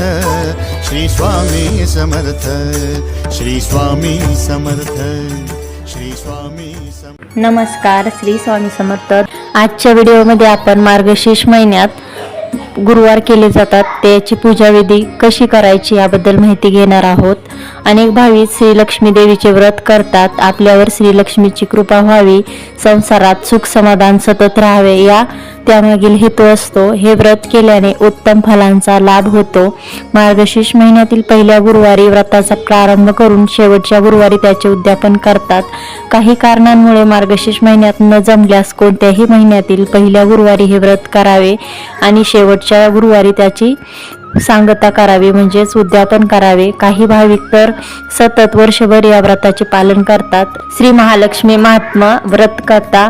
समर्थ श्री स्वामी समर्थ श्री स्वामी समर्थ श्री स्वामी समर्थ नमस्कार श्री स्वामी समर्थ. आजच्या व्हिडिओमध्ये आपण मार्गशीर्ष महिन्यात गुरुवार केले जातात. त्याची पूजाविधी कशी करायची याबद्दल माहिती घेणार आहोत. अनेक भाविक श्री लक्ष्मी देवीचे व्रत करतात. आपल्यावर श्री लक्ष्मीची कृपा व्हावी. संसारात सुख समाधान सतत राहावे. या त्यामागील हेतू असतो. हे व्रत केल्याने उत्तम फलांचा लाभ होतो. मार्गशीर्ष महिन्यातील पहिल्या गुरुवारी व्रताचा प्रारंभ करून शेवटच्या गुरुवारी त्याचे उद्यापन करतात. काही कारणांमुळे मार्गशीर्ष महिन्यात न जमल्यास कोणत्याही महिन्यातील पहिल्या गुरुवारी हे व्रत करावे आणि शेवट शेवटच्या गुरुवारी त्याची सांगता करावी म्हणजेच उद्यापन करावे. काही भाविक तर सतत वर्षभर या व्रताचे पालन करतात. श्री महालक्ष्मी महात्मा व्रतकथा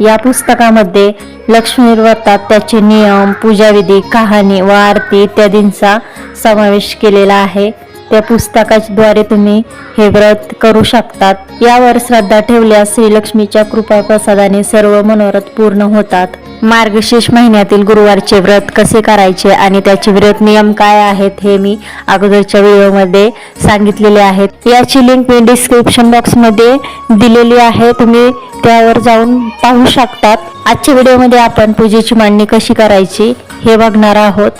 या पुस्तकामध्ये लक्ष्मी व्रतात त्याचे नियम पूजाविधी कहाणी व आरती इत्यादींचा समावेश केलेला आहे. त्या पुस्तकाद्वारे तुम्ही हे व्रत करू शकतात. यावर श्रद्धा ठेवल्यास श्रीलक्ष्मीच्या कृपा प्रसादाने सर्व मनोरथ पूर्ण होतात. मार्गशीर्ष महिन्यातील गुरुवारचे व्रत कसे करायचे आणि त्याचे व्रत नियम काय आहेत हे मी अगोदरच्या व्हिडिओमध्ये सांगितलेले आहेत. याची लिंक मी डिस्क्रिप्शन बॉक्समध्ये दिलेली आहे. तुम्ही त्यावर जाऊन पाहू शकतात. आजच्या व्हिडिओमध्ये आपण पूजेची मांडणी कशी करायची हे बघणार आहोत.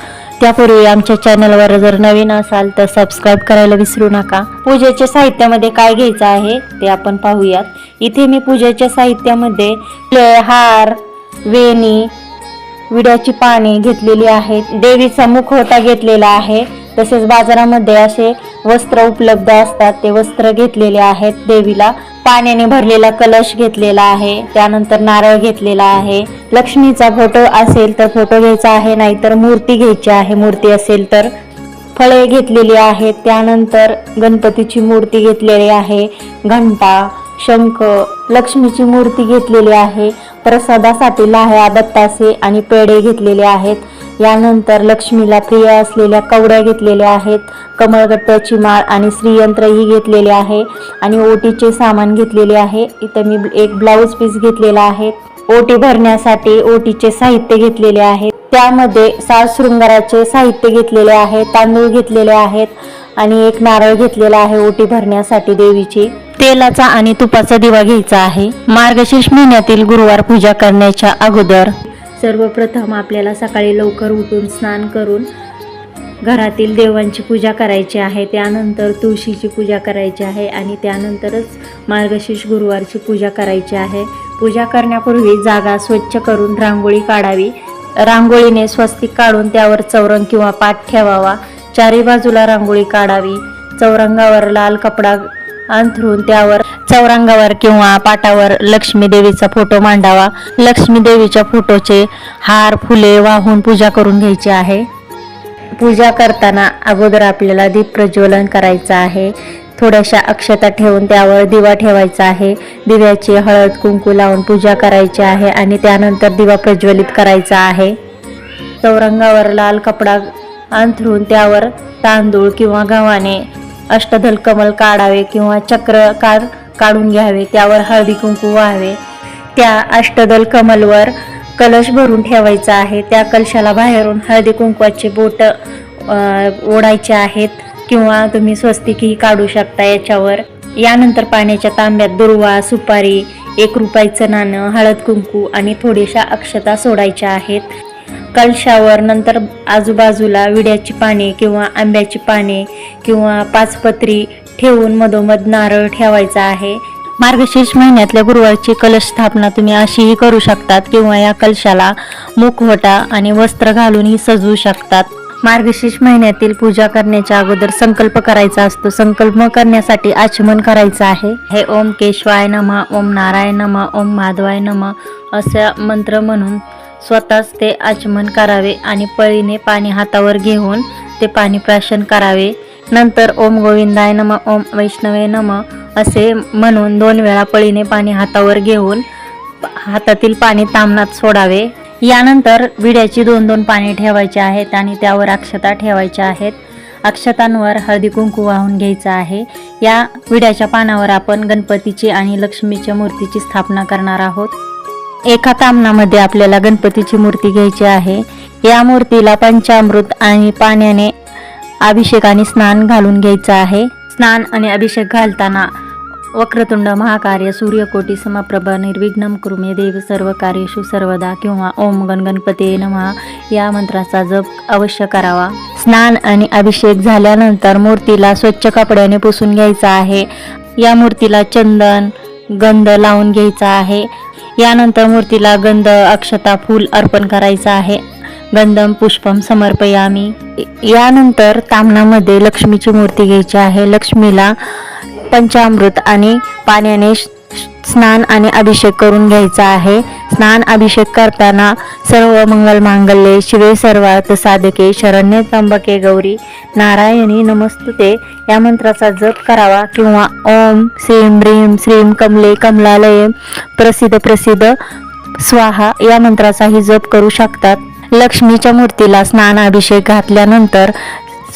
त्यापूर्वी आमच्या चॅनलवर जर नवीन असाल तर सबस्क्राईब करायला विसरू नका. पूजेच्या साहित्यामध्ये काय घ्यायचं आहे ते आपण पाहूयात. इथे मी पूजेच्या साहित्यामध्ये हार वेणी विड्याची पाने घेतलेली आहेत. देवीचा मुखवटा घेतलेला आहे. तसेच बाजारामध्ये असे वस्त्र उपलब्ध असतात. ते वस्त्र घेतलेले आहेत देवीला. पाण्याने भरलेला कलश घेतलेला आहे. त्यानंतर नारळ घेतलेला आहे. लक्ष्मीचा फोटो असेल तर फोटो घ्यायचा आहे. नाहीतर मूर्ती घ्यायची आहे. मूर्ती असेल तर फळे घेतलेली आहेत. त्यानंतर गणपतीची मूर्ती घेतलेली आहे. घंटा शंख लक्ष्मीची मूर्ती घेतलेली आहे प्रसादासाठी लाह्या दत्तासे आणि पेढे घेतलेले आहेत. यानंतर लक्ष्मीला प्रिय असलेल्या कवड्या घेतलेल्या आहेत कमळगट्ट्याची माळ आणि श्रीयंत्र ही घेतलेले आहे आणि ओटीचे सामान घेतलेले आहे. इथं मी एक ब्लाऊज पीस घेतलेला आहे. ओटी भरण्यासाठी ओटीचे साहित्य घेतलेले आहे. त्यामध्ये सात शृंगाराचे साहित्य घेतलेले आहे तांदूळ घेतलेले आहेत आणि एक नारळ घेतलेला आहे ओटी भरण्यासाठी देवीची. तेलाचा आणि तुपाचा दिवा घ्यायचा आहे. मार्गशीर्ष महिन्यातील गुरुवार पूजा करण्याच्या अगोदर सर्वप्रथम आपल्याला सकाळी लवकर उठून स्नान करून घरातील देवांची पूजा करायची आहे. त्यानंतर तुळशीची पूजा करायची आहे आणि त्यानंतरच मार्गशीर्ष गुरुवारची पूजा करायची आहे. पूजा करण्यापूर्वी जागा स्वच्छ करून रांगोळी काढावी. रांगोळीने स्वस्तिक काढून त्यावर चौरंग किंवा पाठ ठेवावा. चारी बाजूला रांगोळी काढावी. चौरंगावर लाल कपडा अंथरून त्यावर चौरंगावर किंवा पाटावर लक्ष्मी देवीचा फोटो मांडावा. लक्ष्मी देवीच्या फोटोचे हार फुले वाहून पूजा करून घ्यायची आहे. पूजा करताना अगोदर आपल्याला दीप प्रज्वलन करायचं आहे. थोड्याशा अक्षता ठेवून त्यावर दिवा ठेवायचा आहे. दिव्याची हळद कुंकू लावून पूजा करायची आहे आणि त्यानंतर दिवा प्रज्वलित करायचा आहे. चौरंगावर लाल कपडा अंथरून त्यावर तांदूळ किंवा गव्हाने अष्टधल कमल काढावे किंवा चक्र काढ काढून घ्यावे त्यावर हळदी कुंकू व्हावे. त्या अष्टदल कमलवर कलश भरून ठेवायचा आहे. त्या कलशाला बाहेरून हळदी कुंकवाचे बोट ओढायचे आहेत किंवा तुम्ही स्वस्तिकही काढू शकता याच्यावर. यानंतर पाण्याच्या तांब्यात दुर्वा सुपारी एक रुपयाचं नाणं हळद कुंकू आणि थोड्याशा अक्षता सोडायच्या आहेत. कलशावर नंतर आजूबाजूला विड्याची पाने किंवा आंब्याची पाने किंवा पाचपत्री ठेवून मधोमध नारळ ठेवायचा आहे. मार्गशीर्ष महिन्यातल्या गुरुवारची कलश स्थापना तुम्ही अशीही करू शकतात किंवा या कलशाला मुखवटा आणि वस्त्र घालूनही सजवू शकतात. मार्गशीर्ष महिन्यातील पूजा करण्याच्या अगोदर संकल्प करायचा असतो. संकल्प करण्यासाठी आचमन करायचं आहे. हे ओम केशवाय नमा ओम नारायण नमा ओम माधवाय नमा असा मंत्र म्हणून स्वतःच ते आचमन करावे आणि पळीने पाणी हातावर घेऊन ते पाणी प्राशन करावे. नंतर ओम गोविंदाय नम ओम वैष्णवे नम असे म्हणून दोन वेळा पळीने पाणी हातावर घेऊन हातातील पाणी तामनात सोडावे. यानंतर विड्याची दोन दोन पाने ठेवायची आहेत आणि त्यावर अक्षता ठेवायच्या आहेत. अक्षतांवर हळदी कुंकू वाहून घ्यायचं आहे. या विड्याच्या पानावर आपण गणपतीची आणि लक्ष्मीच्या मूर्तीची स्थापना करणार आहोत. एका तामणामध्ये आपल्याला गणपतीची मूर्ती घ्यायची आहे. या मूर्तीला पंचामृत आणि पाण्याने अभिषेक आणि स्नान घालून घ्यायचं आहे. स्नान आणि अभिषेक घालताना वक्रतुंड महाकार्य सूर्यकोटी समप्रभ निर्विघ्नम कुरुमे देव सर्व कार्येषु सर्वदा किंवा ओम गण गणपती नमः या मंत्राचा जप अवश्य करावा. स्नान आणि अभिषेक झाल्यानंतर मूर्तीला स्वच्छ कपड्याने पुसून घ्यायचा आहे. या मूर्तीला चंदन गंध लावून घ्यायचा आहे. यानंतर मूर्तीला गंध अक्षता फूल अर्पण करायचं आहे. गंधम पुष्पम समर्पयामी. यानंतर तामणामध्ये लक्ष्मीची मूर्ती घ्यायची आहे. लक्ष्मीला पंचामृत आणि पाण्याने स्नान आणि अभिषेक करून घ्यायचा आहे. स्नान अभिषेक करताना सर्व मंगल मांगल्ये शिवे सर्वार्थ साधके शरण्य त्र्यंबके गौरी नारायणी नमस्तुते. या मंत्राचा जप करावा किंवा ओम श्रीम ह्रीम श्रीम कमले कमलालये प्रसिद्ध प्रसिद्ध स्वाहा या मंत्राचाही जप करू शकतात. लक्ष्मीच्या मूर्तीला स्नान अभिषेक घातल्यानंतर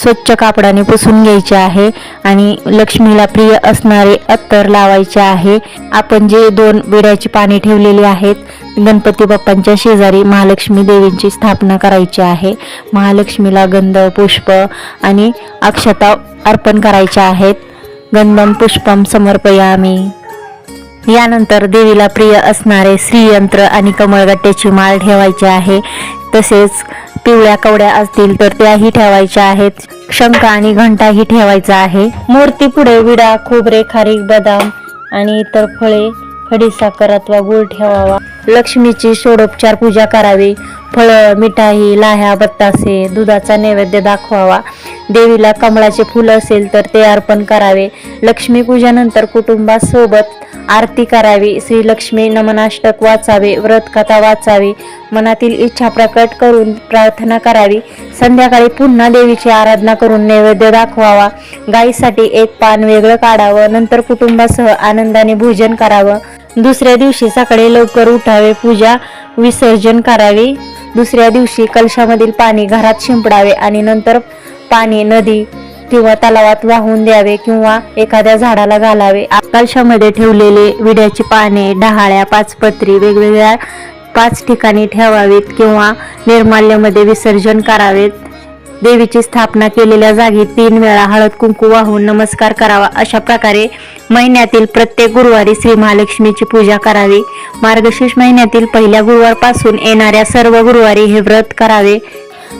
स्वच्छ कापडाने पुसून घ्यायचे आहे आणि लक्ष्मीला प्रिय असणारे अत्तर लावायचे आहे. आपण जे दोन विड्याची पाने ठेवलेली आहेत गणपती बाप्पांच्या शेजारी महालक्ष्मी देवींची स्थापना करायची आहे. महालक्ष्मीला गंध पुष्प आणि अक्षता अर्पण करायच्या आहेत. गंधम पुष्पम समर्पयामी. यानंतर देवीला प्रिय असणारे श्रीयंत्र आणि कमळगट्ट्याची माळ ठेवायची आहे. तसेच पिवळ्या कवड्या असतील तर त्याही ठेवायच्या आहेत. शंका आणि घंटाही ठेवायचा आहे. मूर्ती पुढे विडा खोबरे खारीक बदाम आणि इतर फळे खडीसाखर अथवा गुळ ठेवावा. लक्ष्मीची षोडोपचार पूजा करावी. फळं मिठाई लाह्या बत्तासे दुधाचा नैवेद्य दाखवावा. देवीला कमळाचे फुलं असेल तर ते अर्पण करावे. लक्ष्मीपूजानंतर कुटुंबासोबत आरती करावी. श्री लक्ष्मी नमनाष्टक वाचावे. व्रतकथा वाचावी. मनातील इच्छा प्रकट करून प्रार्थना करावी. संध्याकाळी पुन्हा देवीची आराधना करून नैवेद्य दाखवावा. गाईसाठी एक पान वेगळं काढावं. नंतर कुटुंबासह आनंदाने भोजन करावं. दुसऱ्या दिवशी सकाळी लवकर उठावे पूजा विसर्जन करावे. दुसऱ्या दिवशी कलशामधील पाणी घरात शिंपडावे आणि नंतर पाणी नदी किंवा तलावात वाहून द्यावे किंवा एखाद्या झाडाला घालावे. कलशामध्ये ठेवलेले विड्याची पाने डहाळ्या पाचपत्री वेगवेगळ्या पाच ठिकाणी ठेवावीत किंवा निर्माल्यामध्ये विसर्जन करावेत. देवीची स्थापना केलेल्या जागी तीन वेळा हळद कुंकू वाहून नमस्कार करावा. अशा प्रकारे महिन्यातील प्रत्येक गुरुवारी श्री महालक्ष्मीची पूजा करावी. मार्गशीर्ष महिन्यातील पहिल्या गुरुवारपासून येणाऱ्या सर्व गुरुवारी हे व्रत करावे.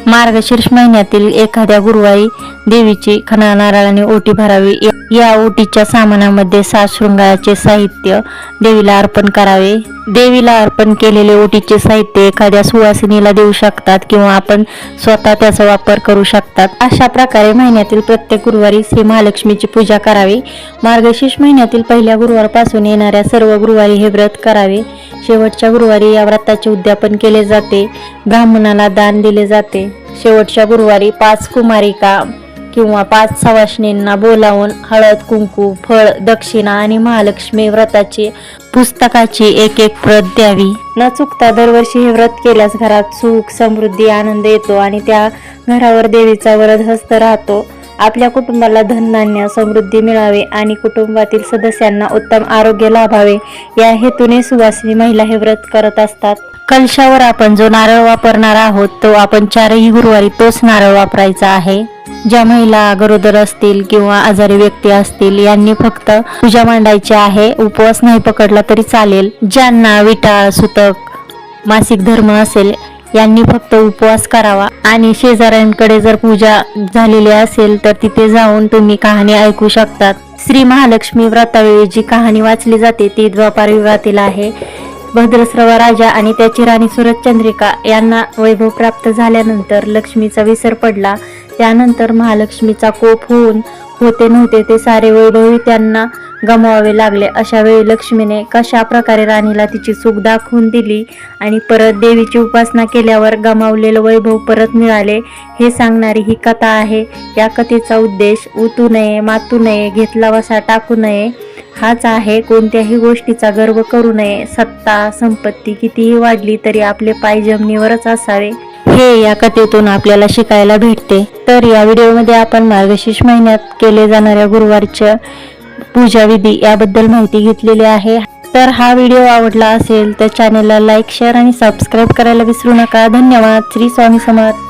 मार्गशीर्ष महिन्यातील एखाद्या गुरुवारी देवीची खणा नारळाने ओटी भरावी. या- या ओटीच्या सामानामध्ये सात शृंगाराचे साहित्य देवीला अर्पण करावे. देवीला अर्पण केलेले ओटीचे साहित्य एखाद्या सुवासिनीला देऊ शकतात किंवा आपण स्वतः त्याचा वापर करू शकतात. अशा प्रकारे महिन्यातील प्रत्येक गुरुवारी श्री महालक्ष्मीची पूजा करावी. मार्गशीर्ष महिन्यातील पहिल्या गुरुवारपासून येणाऱ्या सर्व गुरुवारी हे व्रत करावे. शेवटच्या गुरुवारी या व्रताचे उद्यापन केले जाते. ब्राह्मणाला दान दिले जाते. शेवटच्या गुरुवारी पाच कुमारिका किंवा पाच सवाशणींना बोलावून हळद कुंकू फळ दक्षिणा आणि महालक्ष्मी व्रताची पुस्तकाची एक एक प्रत द्यावी. न चुकता दरवर्षी हे व्रत केल्यास घरात सुख समृद्धी आनंद येतो आणि त्या घरावर देवीचा वरद हस्त राहतो. आपल्या कुटुंबाला धनधान्य समृद्धी मिळावे आणि कुटुंबातील सदस्यांना उत्तम आरोग्य लाभावे. या हेतूने सुवासिनी महिला हे व्रत करत असतात. कलशावर आपण जो नारळ वापरणार आहोत तो आपण चारही गुरुवारी तोच नारळ वापरायचा आहे. ज्या महिला गरोदर असतील किंवा आजारी व्यक्ती असतील यांनी फक्त पूजा मांडायची आहे उपवास नाही पकडला तरी चालेल. ज्यांना विटाळ सुतक मासिक धर्म असेल यांनी फक्त उपवास करावा. आणि शेजाऱ्यांकडे जर पूजा झालेली असेल तर तिथे जाऊन तुम्ही कहाणी ऐकू शकतात. श्री महालक्ष्मी व्रतावेळी जी कहाणी वाचली जाते ती द्वापार विवाहातील आहे. भद्रस्रव राजा आणि त्याची राणी सुरतचंद्रिका यांना वैभव प्राप्त झाल्यानंतर लक्ष्मीचा विसर पडला. त्यानंतर महालक्ष्मीचा कोप होऊन होते नव्हते ते सारे वैभवही त्यांना गमवावे लागले. अशा वेळी लक्ष्मीने कशा प्रकारे राणीला तिची चूक दाखवून दिली आणि परत देवीची उपासना केल्यावर गमावलेलं वैभव परत मिळाले हे सांगणारी ही कथा आहे. या कथेचा उद्देश उतू नये मातू नये घेतला वसा टाकू नये. हाच आहे कोणत्याही गोष्टीचा गर्व करू नये. सत्ता संपत्ती कितीही वाढली तरी आपले पाय जमिनीवरच असावे. हे या कथेतून आपल्याला शिकायला भेटते. तर या व्हिडिओमध्ये आपण मार्गशीर्ष महिन्यात केले जाणाऱ्या गुरुवारच्या पूजा विधी याबद्दल माहिती घेतलेली आहे. तर हा व्हिडिओ आवडला असेल तर चॅनेलला लाईक शेअर आणि सबस्क्राईब करायला विसरू नका. धन्यवाद. श्री स्वामी समर्थ.